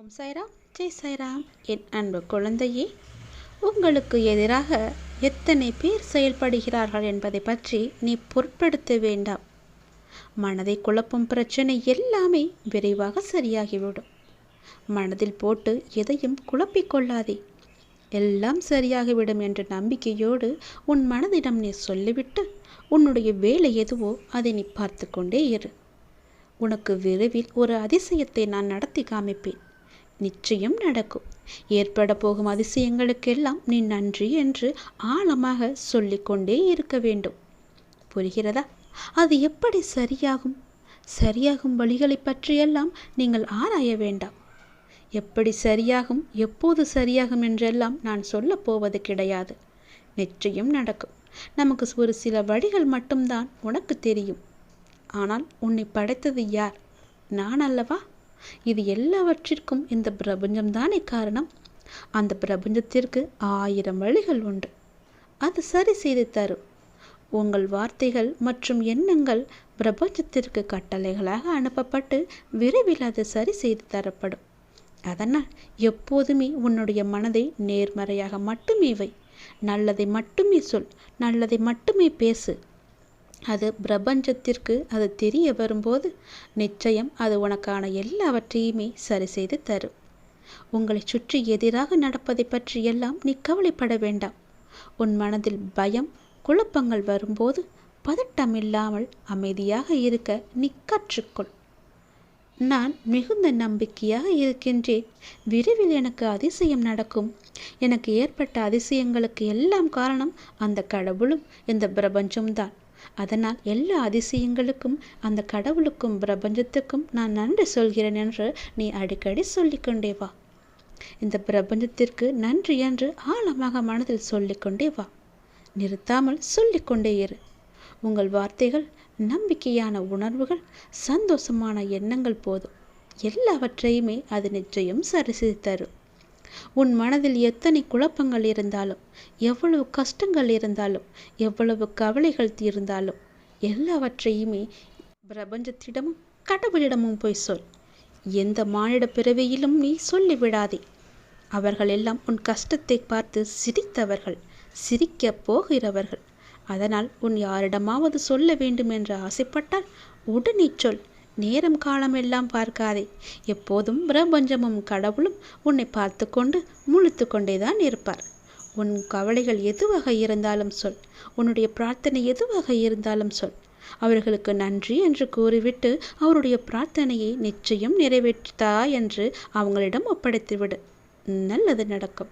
ஓம் சாய்ராம் ஜெய் சாய்ராம் என் அன்பு குழந்தையே உங்களுக்கு எதிராக எத்தனை பேர் செயல்படுகிறார்கள் என்பதை பற்றி நீ பொருட்படுத்த வேண்டாம். மனதை குழப்பும் பிரச்சனை எல்லாமே விரைவாக சரியாகிவிடும். மனதில் போட்டு எதையும் குழப்பிக்கொள்ளாதே எல்லாம் சரியாகிவிடும் என்ற நம்பிக்கையோடு உன் மனதிடம் நீ சொல்லிவிட்டு உன்னுடைய வேலை எதுவோ அதை நீ பார்த்து கொண்டே இரு. உனக்கு விரைவில் ஒரு அதிசயத்தை நான் நடத்தி காமிப்பேன். நிச்சயம் நடக்கும். ஏற்பட போகும் அதிசயங்களுக்கெல்லாம் நீ நன்றி என்று ஆழமாக சொல்லிக்கொண்டே இருக்க வேண்டும். புரிகிறதா? அது எப்படி சரியாகும்? சரியாகும் வழிகளை பற்றியெல்லாம் நீங்கள் ஆராய வேண்டாம். எப்படி சரியாகும் எப்போது சரியாகும் என்றெல்லாம் நான் சொல்லப் போவது கிடையாது. நிச்சயம் நடக்கும். நமக்கு ஒரு சில வழிகள் மட்டும்தான் உனக்கு தெரியும். ஆனால் உன்னை படைத்தது யார்? நான் அல்லவா? இது எல்லாவற்றிற்கும் இந்த பிரபஞ்சம்தானே காரணம்? அந்த பிரபஞ்சத்திற்கு ஆயிரம் வழிகள் உண்டு. அது சரி செய்து தரும் உங்கள் வார்த்தைகள் மற்றும் எண்ணங்கள் பிரபஞ்சத்திற்கு கட்டளைகளாக அனுப்பப்பட்டு விரைவில் அது சரி செய்து தரப்படும். அதனால் எப்போதுமே உன்னுடைய மனதை நேர்மறையாக மட்டுமே வை. நல்லதை மட்டுமே சொல். நல்லதை மட்டுமே பேசு. அது பிரபஞ்சத்திற்கு அது தெரிய வரும்போது நிச்சயம் அது உனக்கான எல்லாவற்றையுமே சரி செய்து தரும். உங்களை சுற்றி எதிராக நடப்பதை பற்றி எல்லாம் நீ கவலைப்பட வேண்டாம். உன் மனதில் பயம் குழப்பங்கள் வரும்போது பதட்டம் இல்லாமல் அமைதியாக இருக்க நீ கற்றுக்கொள். நான் மிகுந்த நம்பிக்கையாக இருக்கின்றேன். விரைவில் எனக்கு அதிசயம் நடக்கும். எனக்கு ஏற்பட்ட அதிசயங்களுக்கு எல்லாம் காரணம் அந்த கடவுளும் இந்த பிரபஞ்சம்தான் அதனால் எல்லா அதிசயங்களுக்கும் அந்த கடவுளுக்கும் பிரபஞ்சத்துக்கும் நான் நன்றி சொல்கிறேன் என்று நீ அடிக்கடி சொல்லிக்கொண்டே வா. இந்த பிரபஞ்சத்திற்கு நன்றி என்று ஆழமாக மனதில் சொல்லிக்கொண்டே வா. நிறுத்தாமல் சொல்லிக்கொண்டே இரு. உங்கள் வார்த்தைகள் நம்பிக்கையான உணர்வுகள் சந்தோஷமான எண்ணங்கள் போதும். எல்லாவற்றையுமே அது நிச்சயம் சரி செய்து தரும். உன் மனதில் எத்தனை குழப்பங்கள் இருந்தாலும் எவ்வளவு கஷ்டங்கள் இருந்தாலும் எவ்வளவு கவலைகள் தீர்ந்தாலும் எல்லாவற்றையுமே பிரபஞ்சத்திடமும் கடவுளிடமும் போய் சொல். எந்த மானிட பிறவியிலும் நீ சொல்லிவிடாதே. அவர்கள் எல்லாம் உன் கஷ்டத்தை பார்த்து சிரித்தவர்கள் சிரிக்க போகிறவர்கள். அதனால் உன் யாரிடமாவது சொல்ல வேண்டும் என்று ஆசைப்பட்டால் உடனே சொல். நேரம் காலம் எல்லாம் பார்க்காதே. எப்போதும் பிரபஞ்சமும் கடவுளும் உன்னை பார்த்து கொண்டு முழுத்து கொண்டேதான் இருப்பார். உன் கவலைகள் எதுவாக இருந்தாலும் சொல். உன்னுடைய பிரார்த்தனை எதுவாக இருந்தாலும் சொல். அவர்களுக்கு நன்றி என்று கூறிவிட்டு அவருடைய பிரார்த்தனையை நிச்சயம் நிறைவேற்றா என்று அவங்களிடம் ஒப்படைத்துவிடு. நல்லது நடக்கும்.